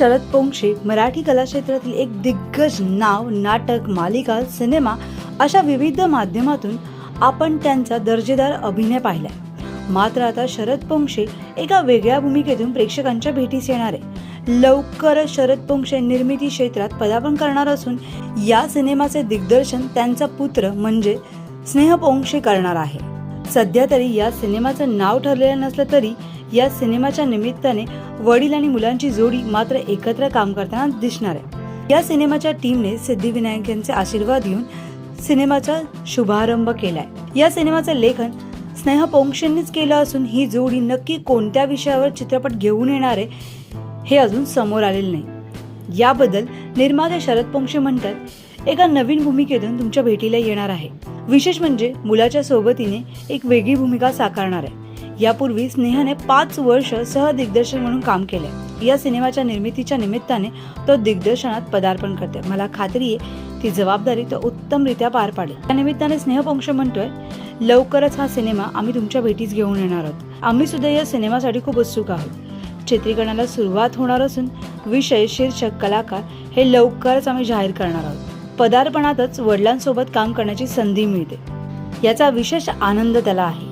शरद पोंक्षे मराठी कला क्षेत्रातील एक दिग्गज नाव नाटक मालिका सिनेमा अशा विविध माध्यमातून आपण त्यांचा दर्जेदार अभिनय पाहिलाय. मात्र आता शरद पोंक्षे एका वेगळ्या भूमिकेतून प्रेक्षकांच्या भेटीस येणार आहे. लवकरच शरद पोंक्षे निर्मिती क्षेत्रात पदार्पण करणार असून या सिनेमाचे दिग्दर्शन त्यांचा पुत्र म्हणजे स्नेह पोंक्षे करणार आहे. सध्या तरी या सिनेमाचं नाव ठरलेलं नसलं तरी या सिनेमाच्या निमित्ताने वडील आणि मुलांची जोडी मात्र एकत्र काम करताना दिसणार आहे. या सिनेमाच्या टीमने सिद्धिविनायक यांचे आशीर्वाद घेऊन सिनेमाचा शुभारंभ केलाय. या सिनेमाचं लेखन स्नेह पोंक्षेंनीच केलं असून ही जोडी नक्की कोणत्या विषयावर चित्रपट घेऊन येणार आहे हे अजून समोर आलेलं नाही. याबद्दल निर्माते शरद पोंक्षे म्हणतात एका नवीन भूमिकेतून तुमच्या भेटीला येणार आहे. विशेष म्हणजे मुलाच्या सोबतीने एक वेगळी भूमिका साकारणार आहे. यापूर्वी स्नेहाने पाच वर्ष सह दिग्दर्शन म्हणून काम केले या सिनेमाच्या निर्मितीच्या निमित्ताने तो दिग्दर्शनात पदार्पण करते मला खात्री आहे ती जबाबदारी तो उत्तमरित्या पार पाडेल. त्या निमित्ताने स्नेहपंक्ष म्हणतोय लवकरच हा सिनेमा आम्ही तुमच्या भेटीस घेऊन येणार आहोत. आम्ही सुद्धा या सिनेमासाठी खूप उत्सुक आहोत. चित्रीकरणाला सुरुवात होणार असून विषय शीर्षक कलाकार हे लवकरच आम्ही जाहीर करणार आहोत. पदार्पणातच वडिलांसोबत काम करण्याची संधी मिळते. याचा विशेष आनंद त्याला आहे.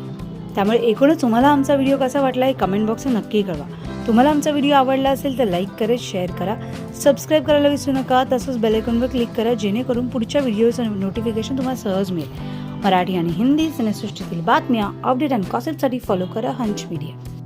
त्यामुळे एकूणच तुम्हाला आमचा व्हिडिओ कसा वाटला हे कमेंट बॉक्सवर नक्की कळवा. तुम्हाला आमचा व्हिडिओ आवडला असेल तर लाईक करा शेअर करा. सबस्क्राईब करायला विसरू नका. तसंच बेलायकॉनवर क्लिक करा जेणेकरून पुढच्या व्हिडिओचं नोटिफिकेशन तुम्हाला सहज मिळेल. मराठी आणि हिंदी सिनेसृष्टीतील बातम्या अपडेट आणि कॉसेटसाठी फॉलो करा हंच मीडिया